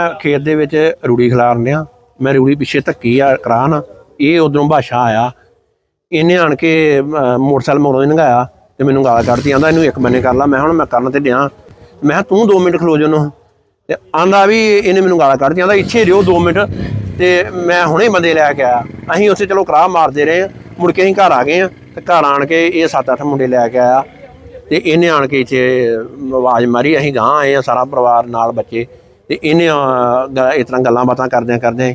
ਮੈਂ ਖੇਤ ਦੇ ਵਿੱਚ ਰੂੜੀ ਖਿਲਾਰਨ ਆ। ਮੈਂ ਰੂੜੀ ਪਿੱਛੇ ਧੱਕੀ ਆ, ਕਰਾਨ। ਇਹ ਉਧਰੋਂ ਭਾਸ਼ਾ ਆਇਆ। ਇਹਨੇ ਆਣ ਕੇ ਮੋਟਰਸਾਈਕਲ ਮੋੜੋਂ ਹੀ ਲੰਘਾਇਆ ਤੇ ਮੈਨੂੰ ਗਾਲ ਕੱਢਦੀ ਆਂਦਾ ਇਹਨੂੰ ਇੱਕ ਬੰਨੇ ਕਰ ਲਾ, ਮੈਂ ਹੁਣ ਮੈਂ ਕਰਨ ਤੇ ਡਿਆ। ਮੈਂ ਕਿਹਾ, ਤੂੰ 2 ਮਿੰਟ ਖਲੋ ਜਾਨੋ ਤੇ ਆਂਦਾ ਵੀ ਇਹਨੇ ਮੈਨੂੰ ਗਾਲ ਕੱਢਦੀ ਆਂਦਾ ਇੱਥੇ ਰਿਓ 2 ਮਿੰਟ। ਤੇ ਮੈਂ ਹੁਣੇ ਬੰਦੇ ਲੈ ਕੇ ਆਇਆ। ਅਸੀਂ ਉੱਥੇ ਚਲੋ ਕਰਾਹ ਮਾਰਦੇ ਰਹੇ। ਆ ਮੁੜ ਕੇ ਅਸੀਂ ਘਰ ਆ ਗਏ ਆ ਤੇ ਘਰ ਆਣ ਕੇ ਇਹ 7-8 ਮੁੰਡੇ ਲੈ ਕੇ ਆਇਆ। ਤੇ ਇਹਨੇ ਆਣ ਕੇ ਇੱਥੇ ਆਵਾਜ਼ ਮਾਰੀ। ਅਸੀਂ ਗਾਂ ਆਏ ਆ, ਸਾਰਾ ਪਰਿਵਾਰ ਨਾਲ ਬੱਚੇ। ਤੇ ਇਹਨੇ ਇਸ ਤਰ੍ਹਾਂ ਗੱਲਾਂ ਬਾਤਾਂ ਕਰਦਿਆਂ ਕਰਦਿਆਂ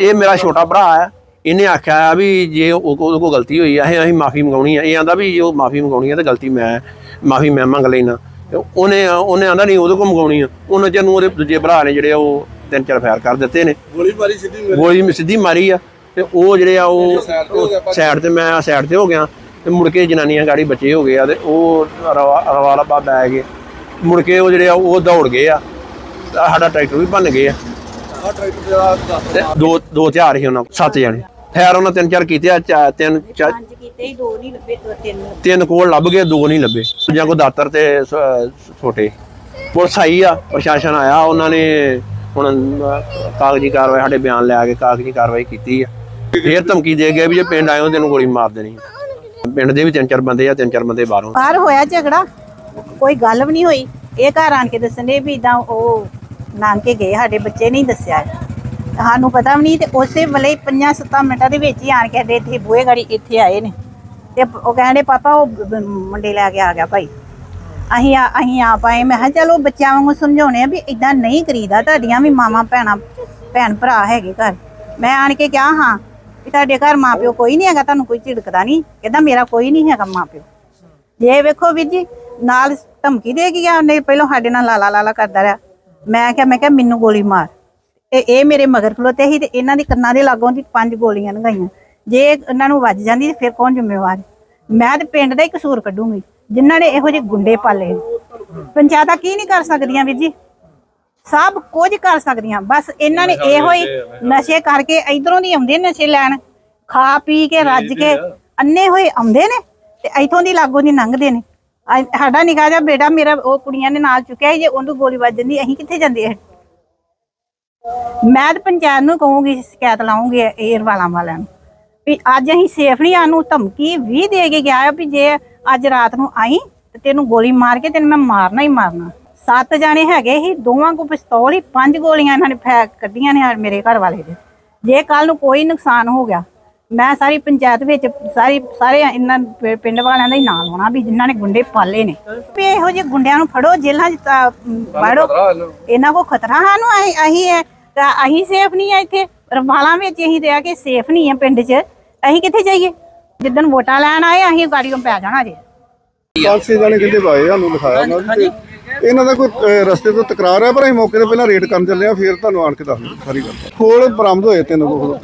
ਇਹ ਮੇਰਾ ਛੋਟਾ ਭਰਾ ਆ ਇਹਨੇ ਆਖਿਆ ਵੀ ਜੇ ਉਹ ਉਹਦੇ ਕੋਲ ਗਲਤੀ ਹੋਈ ਆ ਅਸੀਂ ਮਾਫੀ ਮੰਗਾਉਣੀ ਆ। ਇਹ ਆਂਦਾ ਵੀ ਜੇ ਉਹ ਮਾਫੀ ਮੰਗਾਉਣੀ ਆ ਤਾਂ ਗਲਤੀ ਮੈਂ ਮਾਫੀ ਮੈਂ ਮੰਗ ਲੈਣਾ ਉਹਨੇ ਉਹਨੇ ਆਂਦਾ ਨਹੀਂ ਉਹਦੇ ਕੋਲ ਮੰਗਾਉਣੀ ਆ। ਉਹਨਾਂ ਚਿਰ ਨੂੰ ਉਹਦੇ ਦੂਜੇ ਭਰਾ ਨੇ ਜਿਹੜੇ ਆ ਉਹ ਤਿੰਨ ਚਾਰ ਫਾਇਰ ਕਰ ਦਿੱਤੇ ਨੇ। ਗੋਲੀ ਮਾਰੀ ਸਿੱਧੀ ਗੋਲੀ ਸਿੱਧੀ ਮਾਰੀ ਆ। ਤੇ ਉਹ ਜਿਹੜੇ ਆ ਉਹ ਸਾਈਡ ਤੇ ਮੈਂ ਸਾਈਡ ਤੇ ਹੋ ਗਿਆ। ਤੇ ਮੁੜ ਕੇ ਜਨਾਨੀਆਂ ਗਾੜੀ ਬੱਚੇ ਹੋ ਗਏ ਆ ਤੇ ਉਹ ਰਵਾ ਰਵਾਲਾ ਬਾ ਬੈ ਗਏ। ਮੁੜ ਕੇ ਉਹ ਜਿਹੜੇ ਆ ਉਹ ਦੌੜ ਗਏ ਆ। ਸਾਡਾ ਟਰੈਕਟਰ ਵੀ ਭੰਨ ਗਏ ਆ। ਆ ਟਰੈਕਟਰ ਦਾ ਤੇ ਦੋ ਦੋ ਹਥਿਆਰ ਸੀ ਉਹਨਾਂ ਕੋਲ ਸੱਤ ਜਣੇ। ਖੈਰ ਉਹਨਾਂ ਤਿੰਨ ਚਾਰ ਕੀਤੇ ਆ ਚਾ- ਤਿੰਨ ਚਾ- ਪੰਜ ਕੀਤੇ ਹੀ ਦੋ ਨਹੀਂ ਲੱਭੇ ਦੋ ਤਿੰਨ। ਤਿੰਨ ਕੋਲ ਲੱਭ ਗਏ ਦੋ ਨਹੀਂ ਲੱਭੇ। ਜਾਂ ਕੋ ਦਾਤਰ ਤੇ ਸ- ਛੋਟੇ। ਪੁਲਿਸ ਆਈ ਆ ਪ੍ਰਸ਼ਾਸਨ ਆਇਆ ਉਹਨਾਂ ਨੇ ਹੁਣ ਅਹ, ਕਾਗਜ਼ੀ ਕਾਰਵਾਈ ਸਾਡੇ ਬਿਆਨ ਲੈ ਕੇ ਕਾਗਜ਼ੀ ਕਾਰਵਾਈ ਕੀਤੀ ਆ। ਫੇਰ ਧਮਕੀ ਦੇ ਗਏ ਵੀ ਜੇ ਪਿੰਡ ਆਇਓ ਤੈਨੂੰ ਗੋਲੀ ਮਾਰ ਦੇਣੀ ਆ। ਪਿੰਡ ਦੇ ਵੀ ਤਿੰਨ ਚਾਰ ਬੰਦੇ ਆ ਤਿੰਨ ਚਾਰ ਬੰਦੇ ਬਾਹਰੋਂ। ਬਾਹਰ ਹੋਇਆ ਝਗੜਾ ਕੋਈ ਗੱਲ ਵੀ ਨਹੀਂ ਹੋਈ। ਇਹ ਘਰ ਆਣ ਕੇ ਦੱਸਣੇ ਵੀ ਇਦਾਂ ਉਹ ਨਾਨਕੇ ਗਏ, ਸਾਡੇ ਬੱਚੇ ਨਹੀਂ ਦੱਸਿਆ। ਸਾਨੂੰ ਪਤਾ ਵੀ ਨਹੀਂ ਤੇ ਉਸੇ ਵੇਲੇ 5-7 ਮਿੰਟਾਂ ਦੇ ਵਿੱਚ ਹੀ ਆਣ ਕੇ ਸਾਡੇ ਇੱਥੇ ਬੂਹੇ ਗਾੜੀ ਇੱਥੇ ਆਏ ਨੇ। ਤੇ ਉਹ ਕਹਿੰਦੇ, ਪਾਪਾ, ਉਹ ਮੁੰਡੇ ਲੈ ਕੇ ਆ ਗਿਆ ਭਾਈ। ਅਸੀਂ ਆ ਅਸੀਂ ਆ ਪਾਏ ਮੈਂ ਕਿਹਾ, ਚਲੋ, ਬੱਚਿਆਂ ਵਾਂਗੂ ਸਮਝਾਉਣੇ ਆ ਵੀ ਇਦਾਂ ਨਹੀਂ ਕਰੀਦਾ। ਤੁਹਾਡੀਆਂ ਵੀ ਮਾਵਾਂ, ਭੈਣਾਂ, ਭੈਣ ਭਰਾ ਹੈਗੇ ਘਰ। ਮੈਂ ਆਣ ਕੇ ਕਿਹਾ, ਹਾਂ, ਵੀ ਤੁਹਾਡੇ ਘਰ ਮਾਪਿਓ ਕੋਈ ਨਹੀਂ ਹੈਗਾ, ਤੁਹਾਨੂੰ ਕੋਈ ਝਿੜਕਦਾ ਨਹੀਂ। ਕਹਿੰਦਾ, ਮੇਰਾ ਕੋਈ ਨਹੀਂ ਹੈਗਾ ਮਾਪਿਓ। ਜੇ ਵੇਖੋ ਵੀਰ ਜੀ, ਨਾਲ ਧਮਕੀ ਦੇ ਗਿਆ, ਉਹਨੇ ਪਹਿਲਾਂ ਸਾਡੇ ਨਾਲ ਲਾਲਾ ਲਾਲਾ ਕਰਦਾ ਰਿਹਾ। ਮੈਂ ਕਿਹਾ ਮੈਂ ਕਿਹਾ ਮੈਨੂੰ ਗੋਲੀ ਮਾਰ। ਇਹ ਇਹ ਮੇਰੇ ਮਗਰ ਖਲੋਤੇ ਸੀ ਤੇ ਇਹਨਾਂ ਦੀ ਕੰਨਾਂ ਦੇ ਲਾਗੋਂ ਦੀ ਪੰਜ ਗੋਲੀਆਂ ਲੰਘਾਈਆਂ। ਜੇ ਇਹਨਾਂ ਨੂੰ ਵੱਜ ਜਾਂਦੀ ਤੇ ਫਿਰ ਕੌਣ ਜ਼ਿੰਮੇਵਾਰ? ਮੈਂ ਤੇ ਪਿੰਡ ਦਾ ਹੀ ਕਸੂਰ ਕੱਢੂੰਗੀ। ਜਿਨ੍ਹਾਂ ਨੇ ਇਹੋ ਜਿਹੇ ਗੁੰਡੇ ਪਾਲੇ। ਪੰਚਾਇਤਾਂ ਕੀ ਨਹੀਂ ਕਰ ਸਕਦੀਆਂ ਵੀਰ ਜੀ? ਸਭ ਕੁਝ ਕਰ ਸਕਦੀਆਂ। ਬਸ ਇਹਨਾਂ ਨੇ ਇਹੋ ਹੀ ਨਸ਼ੇ ਕਰਕੇ ਇਧਰੋਂ ਦੀ ਆਉਂਦੇ ਨੇ ਨਸ਼ੇ ਲੈਣ। ਖਾ ਪੀ ਕੇ ਰੱਜ ਕੇ ਅੰਨੇ ਹੋਏ ਆਉਂਦੇ ਨੇ ਤੇ ਇਥੋਂ ਦੀ ਲਾਗੋਂ ਦੀ ਲੰਘਦੇ ਨੇ। ਅੱਜ ਸਾਡਾ ਨਿਕਾ ਜਿਹਾ ਬੇਟਾ ਮੇਰਾ ਉਹ ਕੁੜੀਆਂ ਨੇ ਨਾਲ ਚੁੱਕਿਆ ਸੀ, ਜੇ ਉਹਨੂੰ ਗੋਲੀ ਵੱਜ ਜਾਂਦੀ ਅਸੀਂ ਕਿੱਥੇ ਜਾਂਦੇ ਇਹ ਮੈਂ ਤਾਂ ਪੰਚਾਇਤ ਨੂੰ ਕਹੂੰਗੀ ਸ਼ਿਕਾਇਤ ਲਾਉਂਗੀ ਏਅਰ ਵਾਲਾਂ ਵਾਲਿਆਂ ਨੂੰ ਵੀ ਅੱਜ ਅਸੀਂ ਸੇਫ ਨਹੀਂ ਆਨੂੰ ਧਮਕੀ ਵੀ ਦੇ ਕੇ ਗਿਆ ਆ ਵੀ ਜੇ ਅੱਜ ਰਾਤ ਨੂੰ ਆਈ ਤੇ ਤੈਨੂੰ ਗੋਲੀ ਮਾਰ ਕੇ ਤੈਨੂੰ ਮੈਂ ਮਾਰਨਾ ਹੀ ਮਾਰਨਾ। ਸੱਤ ਜਾਣੇ ਹੈਗੇ ਸੀ ਦੋਵਾਂ ਕੋ ਪਿਸਤੌਲ ਹੀ ਪੰਜ ਗੋਲੀਆਂ ਇਹਨਾਂ ਨੇ ਫੈਕ ਕੱਢੀਆਂ ਨੇ ਮੇਰੇ ਘਰ ਵਾਲੇ ਦੇ। ਜੇ ਕੱਲ ਨੂੰ ਕੋਈ ਨੁਕਸਾਨ ਹੋ ਗਿਆ ਮੈਂ ਸਾਰੀ ਪੰਚਾਇਤ ਵਿੱਚ ਸਾਰੀ ਸਾਰੇ ਇਹਨਾਂ ਪਿੰਡ ਵਾਲਿਆਂ ਦਾ ਹੀ ਨਾਂ ਲਾਉਣਾ ਵੀ ਜਿਨ੍ਹਾਂ ਨੇ ਗੁੰਡੇ ਪਾਲੇ ਨੇ। ਵੀ ਇਹੋ ਜਿਹੇ ਗੁੰਡਿਆਂ ਨੂੰ ਫੜੋ ਜੇਲ੍ਹਾਂ 'ਚ ਵਾੜੋ। ਇਹਨਾਂ ਕੋ ਖਤਰਾ ਸਾਨੂੰ ਅਸੀਂ ਅਸੀਂ ਹੈ। ਤਾਂ ਅਸੀਂ ਸੇਫ ਨਹੀਂ ਆ ਇੱਥੇ। ਰਵਾਲਾਂ ਵਿੱਚ ਅਸੀਂ ਤੇ ਆ ਕੇ ਸੇਫ ਨਹੀਂ ਆ ਪਿੰਡ 'ਚ। ਅਸੀਂ ਕਿੱਥੇ ਜਾਈਏ? ਜਿੱਦਣ ਵੋਟਾਂ ਲੈਣ ਆਏ ਅਸੀਂ ਗਾੜੀਆਂ ਪੈ ਜਾਣਾ ਜੇ। ਛੇ ਜਾਣੇ ਕਹਿੰਦੇ ਬਾਏ ਸਾਨੂੰ ਲਿਖਾਇਆ ਉਹਨਾਂ ਨੇ ਇਹਨਾਂ ਦਾ ਕੋਈ ਅਹ, ਰਸਤੇ ਤੋਂ ਤਕਰਾਰ ਹੈ ਪਰ ਅਸੀਂ ਮੌਕੇ ਤੇ ਪਹਿਲਾਂ ਰੇਡ ਕਰਨ ਚੱਲੇ ਆ ਫਿਰ ਤੁਹਾਨੂੰ ਆਣ ਕੇ ਦੱਸ ਦਿੰਦੇ ਸਾਰੀ ਗੱਲ। ਕੋਲ ਬਰਾਮਦ ਹੋਏ ਤਿੰਨ ਕੋਲ